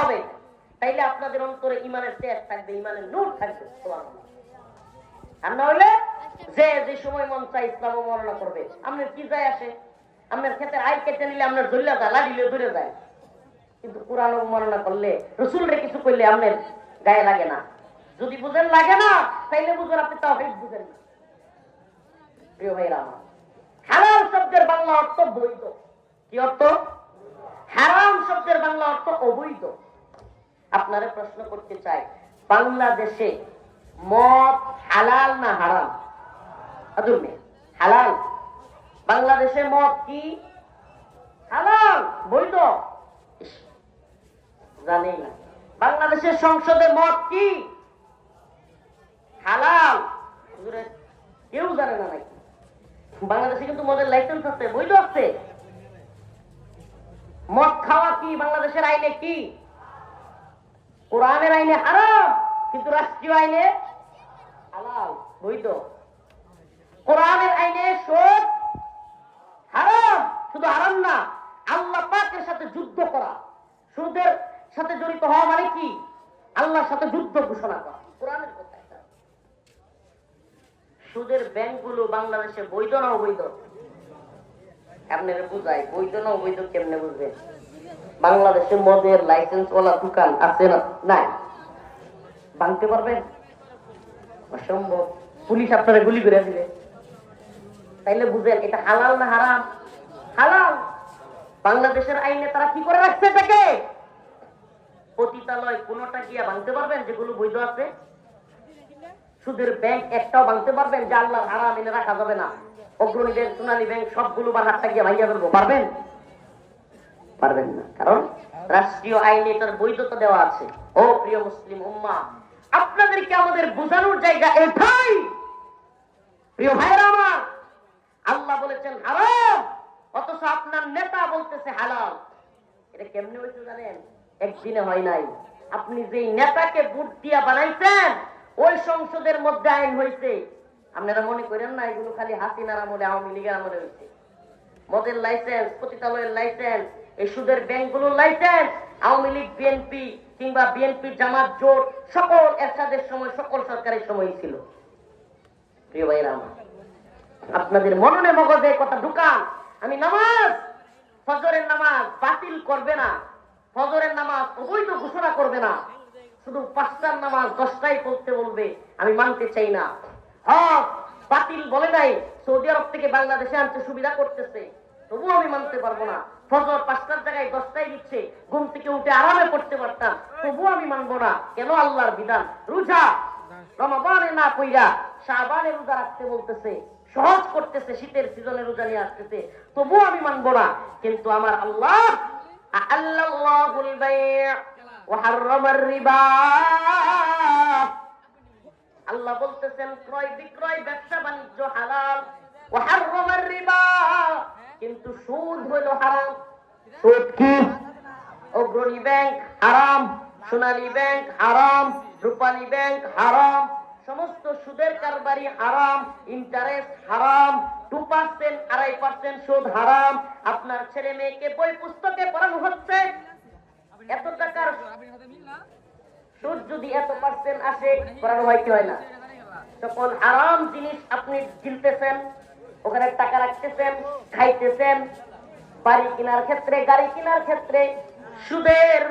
হবে। তাইলে আপনাদের অন্তরে ইমানের তেজ থাকবে ইমানের নূর থাকবে আর না হলে যে যে সময় মন চাই ইসলাম বর্ণনা করবে আপনার কি যায় আসে? আপনার ক্ষেত্রে আয় কেটে নিলে আপনার ধরলে যায় লাগিলে ধরে যায়। কিন্তু কোরআন অবমাননা করলে রসুল রে কিছু করলে আপনার গায়ে লাগে না। যদি বুঝেন, লাগে না, তাইলে বুঝেন আপনি তাও বুঝেন না। প্রিয় ভাইরা আমার, হালাল শব্দের বাংলা অর্থ বৈধ। কি অর্থ? হারাম শব্দের বাংলা অর্থ অবৈধ। আপনারা প্রশ্ন করতে চাই, বাংলাদেশে মদ হালাল না হারাম? হালাল। বাংলাদেশে মদ কি? হালাল, বৈধ। জানেই না। বাংলাদেশের সংসদে মদ কি? হালাল। কেউ জানে না নাকি? বাংলাদেশে কিন্তু মদের লাইসেন্স আছে, বৈধ আছে। মদ খাওয়া কি? বাংলাদেশের আইনে কি? কোরআনের আইনে হারাম, কিন্তু রাষ্ট্রীয় আইনে হালাল, বৈধ। কোরআনের আইনে শোধ হারাম, শুধু হারাম না, আল্লাহ পাকের সাথে যুদ্ধ করা। সুদের সাথে জড়িত হওয়া মানে কি? আল্লাহর সাথে যুদ্ধ ঘোষণা করা। কোরআনের কথা। সুদের ব্যাংকগুলো বাংলাদেশে বৈধ না অবৈধ? বৈধ না কেমনে বাংলাদেশে মদের দোকান আছে না নাই? ভাঙতে অসম্ভব। পুলিশ আপনারা গুলি করে দিবে। তাইলে বুঝেন, এটা হালাল না হারাম? হালাল! বাংলাদেশের আইনে তারা কি করে রাখছে এটাকে? পতিতালয় কোনটা গিয়া ভাঙতে পারবেন? যেগুলো বৈধ আছে? সুদের ব্যাংক একটাও ভাঙতে পারবেন, যে আল্লাহ হারাম এনে রাখা যাবে না। অগ্রণী ব্যাংক সোনালী ব্যাংক সবগুলো বা হাতটা গিয়ে ভাইয়া ফেলব। পারবেন? পারবেন না। কারণ রাষ্ট্রীয় আইনে এটার বৈধতা দেওয়া আছে। ও প্রিয় মুসলিম উম্মা, আপনাদেরকে আমাদের বোঝানোর জায়গা এটাই। প্রিয় ভাইরা আমার, আল্লাহ বলেছেন হারাম, অথচ আপনার নেতা বলতেছে হালাল। এটা কেমনে হয়েছে জানেন? একদিনে হয় নাই। আপনি যেই নেতাকে বুট দিয়া বানাইছেন ওই সংসদের মধ্যে আইন হয়েছে আপনারা মনে করেন না, এগুলো খালি হাসিনার আমলে, আওয়ামী লীগের আমলে হয়েছে মদের লাইসেন্স পতিতালয়ের লাইসেন্স এই সুদের ব্যাংকগুলোর লাইসেন্স আওয়ামী লীগ বিএনপি কিংবা বিএনপি জামাত, জোট, সকল এরশাদের সময়, সকল সরকারের সময় ছিল। প্রিয় ভাইরা আমার, আপনাদের মননে মগজে কথা ঢুকান। আমি নামাজ, ফজরের নামাজ বাতিল করবে না। ফজরের নামাজ অবৈধ ঘোষণা করবে না। শুধু পাঁচটার নামাজ দশটাই পড়তে বলবে, আমি মানতে চাই না। হক, বাতিল বলে নাই, সৌদি আরব থেকে বাংলাদেশে আনতে সুবিধা করতেছে। তবুও আমি মানতে পারব না। ফজর পাঁচটার জায়গায় দশটাই দিচ্ছে, ঘুম থেকে উঠে আরামে পড়তে পারতাম, তবুও আমি মানবো না। কেন আল্লাহর বিধান? রুজা। রমাবানে না কইরা শাবানে রোজা রাখতে বলতেছে, সহজ করতেছে, শীতের সিজনে রোজা নিয়ে আসতেছে, তবুও আমি মানবো না। কিন্তু আমার আল্লাহ আল্লাহুল আল্লাহ বলতেছেন ক্রয় বিক্রয় ব্যবসা বাণিজ্য হালাল। ও হাররামার রিবা। কিন্তু সুদ হইল হারাম। সুদ কি? অগ্রণী ব্যাংক হারাম সোনালী ব্যাংক হারাম রূপালী ব্যাংক হারাম সমস্ত সুদের কারবারি হারাম ইন্টারেস্ট হারাম টু পার্সেন্ট আড়াই পার্সেন্ট সুদ হারাম। আপনার ছেলে মেয়েকে বই পুস্তকে পড়ানো হচ্ছে। এত টাকার সুদ যদি এত পার্সেন্ট আসে পড়ানো হয় কি হয় না। তখন আরাম জিনিস আপনি গিলতেছেন, ওখানে টাকা রাখতেছেন, খাইতেছেন, বাড়ি কেনার ক্ষেত্রে, গাড়ি কেনার ক্ষেত্রে, সুদের